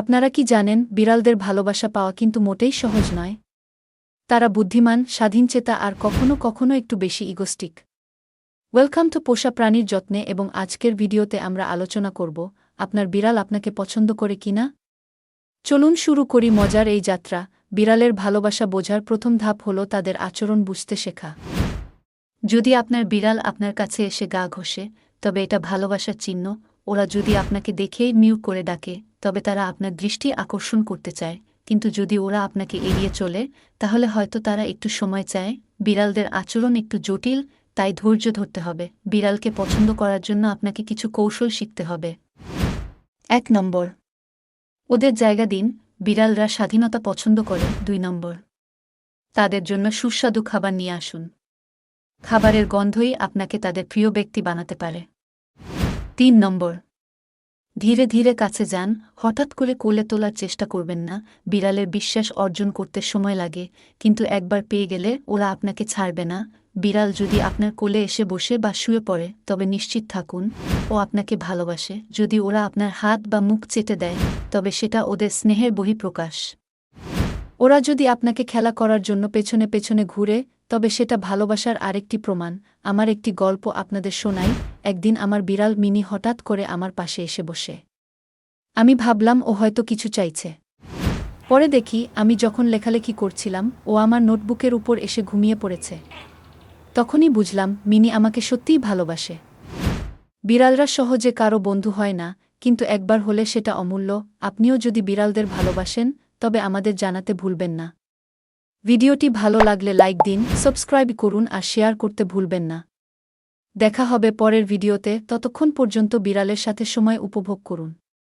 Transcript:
আপনারা কি জানেন, বিড়ালদের ভালোবাসা পাওয়া কিন্তু মোটেই সহজ নয়। তারা বুদ্ধিমান স্বাধীনচেতা আর কখনো কখনো একটু বেশি ইগোস্টিক ওয়েলকাম টু পোষা প্রাণীর যত্নে এবং আজকের ভিডিওতে আমরা আলোচনা করব, আপনার বিড়াল আপনাকে পছন্দ করে কিনা? চলুন শুরু করি মজার এই যাত্রা। বিড়ালের ভালোবাসা বোঝার প্রথম ধাপ হল তাদের আচরণ বুঝতে শেখা। যদি আপনার বিড়াল আপনার কাছে এসে গা ঘষে, তবে এটা ভালোবাসার চিহ্ন। ওরা যদি আপনাকে দেখেই মিউ করে ডাকে তবে তারা আপনার দৃষ্টি আকর্ষণ করতে চায়। কিন্তু যদি ওরা আপনাকে এড়িয়ে চলে, তাহলে হয়তো তারা একটু সময় চায়। বিড়ালদের আচরণ একটু জটিল, তাই ধৈর্য ধরতে হবে। বিড়ালকে পছন্দ করার জন্য আপনাকে কিছু কৌশল শিখতে হবে। এক নম্বর। ওদের জায়গা দিন। বিড়ালরা স্বাধীনতা পছন্দ করে। দুই নম্বর। তাদের জন্য সুস্বাদু খাবার নিয়ে আসুন। খাবারের গন্ধই আপনাকে তাদের প্রিয় ব্যক্তি বানাতে পারে। তিন নম্বর। ধীরে ধীরে কাছে যান, হঠাৎ করে কোলে তোলার চেষ্টা করবেন না, বিড়ালের বিশ্বাস অর্জন করতে সময় লাগে, কিন্তু একবার পেয়ে গেলে ওরা আপনাকে ছাড়বে না। বিড়াল যদি আপনার কোলে এসে বসে বা শুয়ে পড়ে, তবে নিশ্চিত থাকুন, ও আপনাকে ভালোবাসে। যদি ওরা আপনার হাত বা মুখ চেটে দেয়, তবে সেটা ওদের স্নেহের বহিঃপ্রকাশ। ওরা যদি আপনাকে খেলা করার জন্য পেছনে পেছনে ঘুরে তবে সেটা ভালোবাসার আরেকটি প্রমাণ। আমার একটি গল্প আপনাদের শোনাই। একদিন আমার বিড়াল মিনি হঠাৎ করে আমার পাশে এসে বসে। আমি ভাবলাম, ও হয়তো কিছু চাইছে। পরে দেখি, আমি যখন লেখালেখি করছিলাম, ও আমার নোটবুকের উপর এসে ঘুমিয়ে পড়েছে। তখনই বুঝলাম, মিনি আমাকে সত্যিই ভালোবাসে। বিড়ালরা সহজে কারও বন্ধু হয় না, কিন্তু একবার হলে সেটা অমূল্য। আপনিও যদি বিড়ালদের ভালোবাসেন, তবে আমাদের জানাতে ভুলবেন না। ভিডিওটি ভালো লাগলে লাইক দিন, সাবস্ক্রাইব করুন আর শেয়ার করতে ভুলবেন না। দেখা হবে পরের ভিডিওতে, ততক্ষণ পর্যন্ত বিড়ালের সাথে সময় উপভোগ করুন।